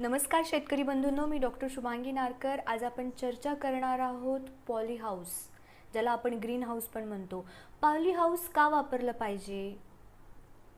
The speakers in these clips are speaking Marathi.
नमस्कार शेतकरी बंधूंनो मी डॉक्टर शुभांगी नारकर. आज आपण चर्चा करणार आहोत पॉली हाऊस ज्याला आपण ग्रीन हाऊस पण म्हणतो. पॉली हाऊस का वापरलं पाहिजे?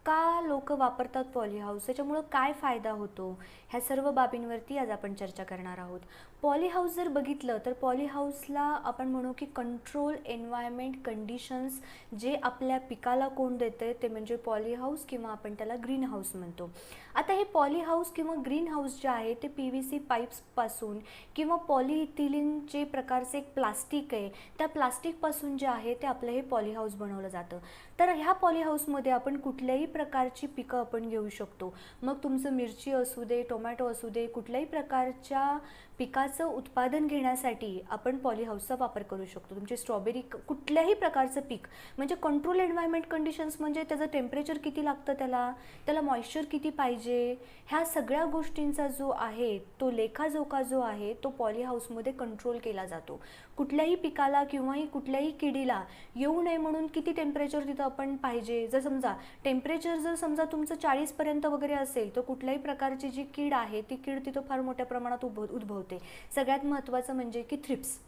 का लोक वापरतात पॉली हाऊस? त्याच्यामुळं काय फायदा होतो? ह्या सर्व बाबींवरती आज आपण चर्चा करणार आहोत. पॉली हाऊस जर बघितलं तर पॉली हाऊसला आपण म्हणू की कंट्रोल एन्व्हायरमेंट कंडिशन्स जे आपल्या पिकाला कोण देते ते म्हणजे पॉली हाऊस किंवा आपण त्याला ग्रीन हाऊस म्हणतो. आता हे पॉली हाऊस किंवा ग्रीन हाऊस जे आहे ते पी व्ही सी पाईप्सपासून किंवा पॉलिथिलिन जे प्रकारचे एक प्लास्टिक आहे त्या प्लास्टिकपासून जे आहे ते आपलं हे पॉली हाऊस बनवलं जातं. तर ह्या पॉली हाऊसमध्ये आपण कुठल्याही प्रकारची पिकं आपण घेऊ शकतो. मग तुमचं मिरची असू दे टोमॅटो असू दे कुठल्याही प्रकारच्या पिकाचं उत्पादन घेण्यासाठी आपण पॉली हाऊसचा वापर करू शकतो. तुमची स्ट्रॉबेरी कुठल्याही प्रकारचं पीक म्हणजे कंट्रोल एन्व्हायरमेंट कंडिशन्स म्हणजे त्याचं टेम्परेचर किती लागतं त्याला त्याला मॉइश्चर किती पाहिजे ह्या सगळ्या गोष्टींचा जो आहे तो लेखाजोखा जो आहे तो पॉली हाऊसमध्ये कंट्रोल केला जातो. कुठल्याही पिकाला किंवाही कुठल्याही किडीला येऊ नये म्हणून किती टेम्परेचर तिथं आपण पाहिजे. जर समजा टेम्परेचर जर समजा तुमचं चाळीसपर्यंत वगैरे असेल तर कुठल्याही प्रकारची जी कीड आहे ती कीड तिथं फार मोठ्या प्रमाणात उद्भव उद्भवते. सगळ्यात महत्त्वाचं म्हणजे की थ्रिप्स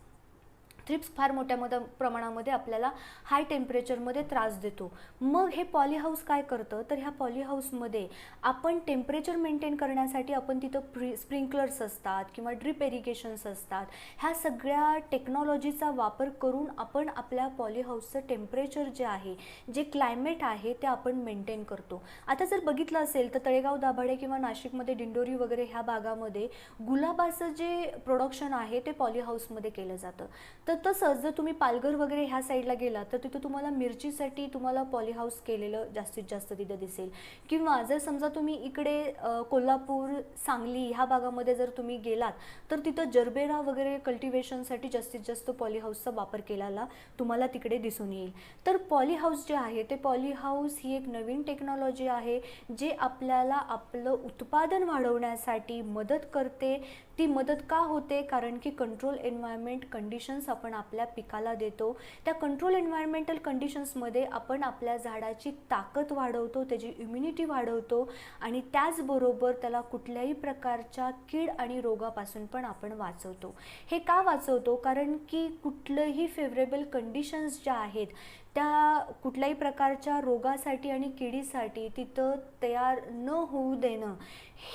थ्रिप्स फार मोठ्या मध प्रमाणामध्ये आपल्याला हाय टेम्परेचरमध्ये त्रास देतो. मग हे पॉलीहाऊस काय करतं? तर ह्या पॉलीहाऊसमध्ये आपण टेम्परेचर मेंटेन करण्यासाठी आपण तिथं प्री स्प्रिंकलर्स असतात किंवा ड्रिप एरिगेशन्स असतात. ह्या सगळ्या टेक्नॉलॉजीचा वापर करून आपण आपल्या पॉलीहाऊसचं टेम्परेचर जे आहे जे क्लायमेट आहे ते आपण मेंटेन करतो. आता जर बघितलं असेल तर तळेगाव दाभाडे किंवा नाशिकमध्ये दिंडोरी वगैरे ह्या भागामध्ये गुलाबाचं जे प्रोडक्शन आहे ते पॉली हाऊसमध्ये केलं जातं. तर तसंच जर तुम्ही पालघर वगैरे ह्या साईडला गेला तर तिथं तुम्हाला मिरचीसाठी तुम्हाला पॉलीहाऊस केलेलं जास्तीत जास्त तिथं दिसेल. किंवा जर समजा तुम्ही इकडे कोल्हापूर सांगली ह्या भागामध्ये जर तुम्ही गेलात तर तिथं जरबेरा वगैरे कल्टिवेशनसाठी जास्तीत जास्त पॉलीहाऊसचा वापर केलेला तुम्हाला तिकडे दिसून येईल. तर पॉलीहाऊस जे आहे ते पॉलीहाऊस ही एक नवीन टेक्नॉलॉजी आहे जे आपल्याला आपलं उत्पादन वाढवण्यासाठी मदत करते. ती मदत का होते? कारण की कंट्रोल एन्व्हायरमेंट कंडिशन्स आपण आपण आपल्या पिकाला देतो त्या कंट्रोल एन्व्हायरमेंटल कंडिशन्समध्ये आपण आपल्या झाडाची ताकद वाढवतो त्याची इम्युनिटी वाढवतो आणि त्याचबरोबर त्याला कुठल्याही प्रकारच्या कीड आणि रोगापासून पण आपण वाचवतो. हे का वाचवतो? कारण की कुठलंही फेवरेबल कंडिशन्स ज्या आहेत त्या कुठल्याही प्रकारच्या रोगासाठी आणि किडीसाठी तिथं तयार न होऊ देणं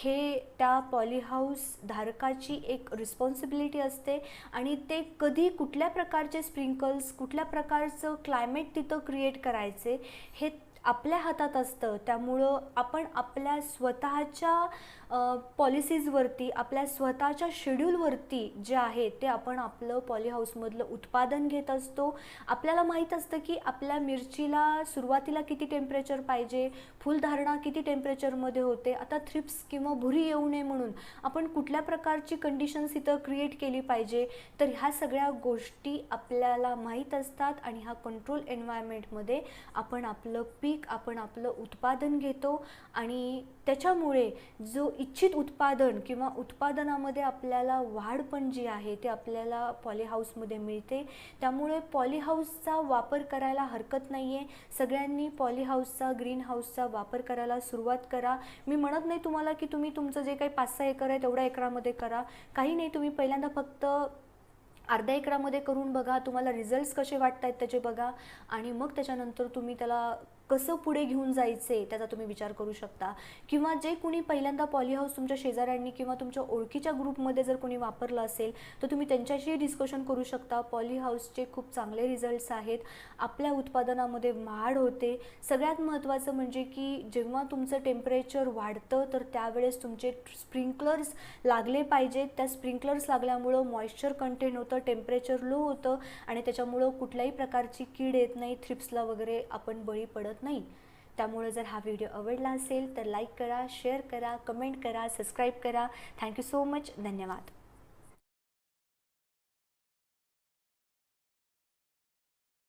हे त्या पॉलीहाऊस धारकाची एक रिस्पॉन्सिबिलिटी असते. आणि ते कधी कुठल्या प्रकारचे स्प्रिंकल्स कुठल्या प्रकारचं क्लायमेट तिथं क्रिएट करायचे हे आपल्या हातात असतं. त्यामुळं आपण आपल्या स्वतःच्या पॉलिसीजवरती आपल्या स्वतःच्या शेड्यूलवरती जे आहे ते आपण आपलं पॉलीहाऊसमधलं उत्पादन घेत असतो. आपल्याला माहीत असतं की आपल्या मिरचीला सुरुवातीला किती टेम्परेचर पाहिजे फुलधारणा किती टेम्परेचरमध्ये होते आता थ्रिप्स किंवा भुरी येऊ नये म्हणून आपण कुठल्या प्रकारची कंडिशन्स इथं क्रिएट केली पाहिजे तर ह्या सगळ्या गोष्टी आपल्याला माहीत असतात आणि ह्या कंट्रोल एन्व्हायरमेंटमध्ये आपण आपलं पीक आपण आपलं उत्पादन घेतो आणि त्याच्यामुळे जो इच्छित उत्पादन किंवा उत्पादनामध्ये आपल्याला वाढ पण जी आहे ते आपल्याला पॉली हाऊसमध्ये मिळते. त्यामुळे पॉली हाऊसचा वापर करायला हरकत नाही आहे सगळ्यांनी पॉलीहाऊसचा ग्रीन हाऊसचा वापर करायला सुरुवात करा. मी म्हणत नाही तुम्हाला की तुम्ही तुमचं जे काही पाच सहा एकर आहे तेवढ्या एकरामध्ये करा. काही नाही तुम्ही पहिल्यांदा फक्त अर्ध्या एकरामध्ये करून बघा. तुम्हाला रिझल्ट्स कसे वाटत आहेत त्याचे बघा. आणि मग त्याच्यानंतर तुम्ही त्याला कसं पुढे घेऊन जायचे त्याचा तुम्ही विचार करू शकता. किंवा जे कुणी पहिल्यांदा पॉली हाऊस तुमच्या शेजाऱ्यांनी किंवा तुमच्या ओळखीच्या ग्रुपमध्ये जर कोणी वापरलं असेल तर तुम्ही त्यांच्याशी डिस्कशन करू शकता. पॉली हाऊसचे खूप चांगले रिझल्ट्स आहेत. आपल्या उत्पादनामध्ये वाढ होते. सगळ्यात महत्त्वाचं म्हणजे की जेव्हा तुमचं टेम्परेचर वाढतं तर त्यावेळेस तुमचे स्प्रिंकलर्स लागले पाहिजेत. त्या स्प्रिंकलर्स लागल्यामुळं मॉइश्चर कंटेन होतं टेम्परेचर लो होतं आणि त्याच्यामुळं कुठल्याही प्रकारची कीड येत नाही थ्रिप्सला वगैरे आपण बळी पडत नाही. त्यामुळे जर हा व्हिडिओ आवडला असेल तर लाईक करा शेअर करा कमेंट करा सबस्क्राईब करा. थँक्यू सो मच धन्यवाद.